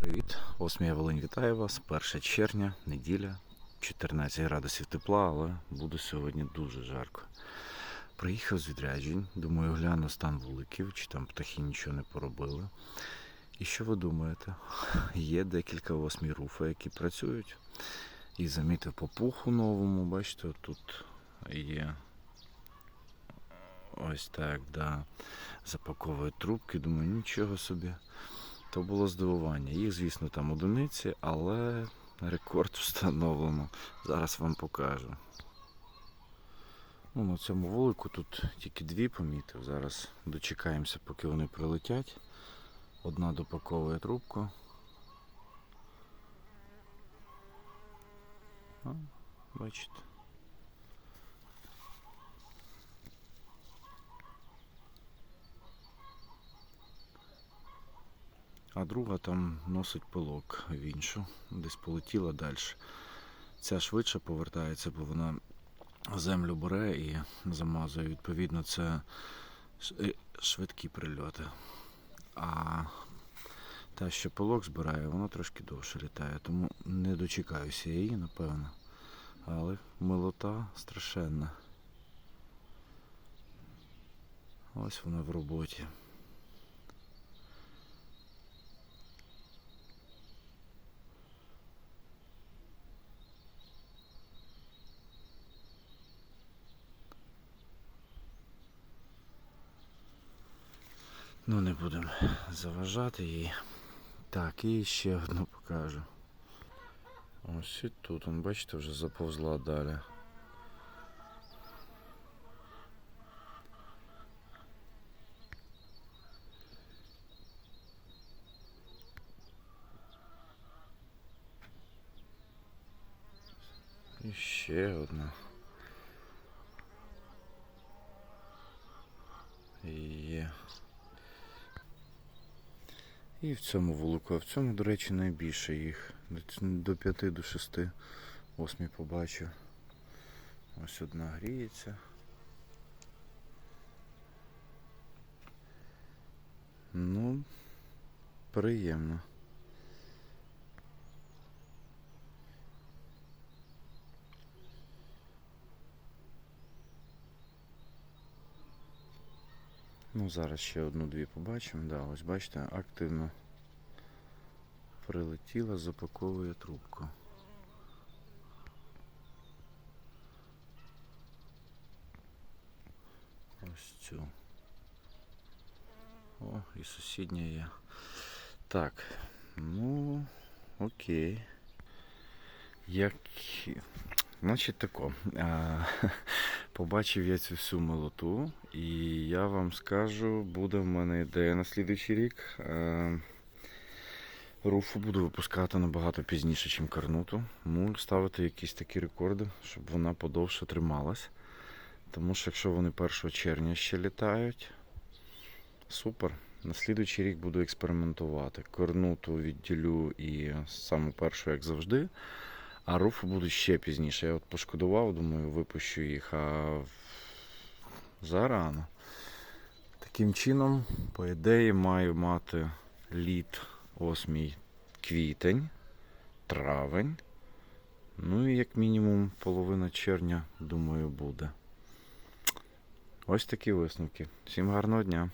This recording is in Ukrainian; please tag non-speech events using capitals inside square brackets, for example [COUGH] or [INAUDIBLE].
Привіт, Осмія Волинь вітаю вас. 1 червня, неділя, 14 градусів тепла, але буде сьогодні дуже жарко. Приїхав з відряджень, думаю, гляну стан вуликів, чи там птахи нічого не поробили. І що ви думаєте? [LAUGHS] Є декілька осмій руфа, які працюють. І замітив по пуху новому, бачите, тут є ось так, да. Запаковують трубки, думаю, нічого собі. То було здивування. Їх, звісно, там одиниці, але рекорд встановлено. Зараз вам покажу. Ну, на цьому вулику тут тільки дві помітив. Зараз дочекаємося, поки вони прилетять. Одна допаковує трубку. Бачите. А друга там носить пилок в іншу, десь полетіла далі. Ця швидше повертається, бо вона землю бере і замазує. Відповідно, це е, швидкі прильоти. А та, що пилок збирає, вона трошки довше літає, тому не дочекаюся її, напевно. Але милота страшенна. Ось вона в роботі. Ну, не будемо заважати їй. Так, і ще одну покажу. Ось і тут, он, бачите, вже заповзла далі. І ще одна. Є. І в цьому вулику, а в цьому, до речі, найбільше їх. До 5 до 6 осмі побачив. Ось одна гріється. Ну, приємно. Ну, зараз ще одну-дві побачимо. Да, ось бачите, активно прилетіла, запаковує трубку. Ось цю. О, і сусідня є. Так, ну, окей. Як... Значить тако. [LAUGHS] Побачив я цю всю молоту, і я вам скажу, буде в мене ідея на слідуючий рік. Руфу буду випускати набагато пізніше, ніж карнуту. Ну, ставити якісь такі рекорди, щоб вона подовше трималась. Тому що якщо вони 1 червня ще літають, супер. На слідуючий рік буду експериментувати. Корнуту відділю і саму першу, як завжди. А руфи будуть ще пізніше. Я от пошкодував, думаю, випущу їх, а зарано. Таким чином, по ідеї, маю мати літ 8 квітень, травень. Ну і як мінімум половина червня, думаю, буде. Ось такі висновки. Всім гарного дня!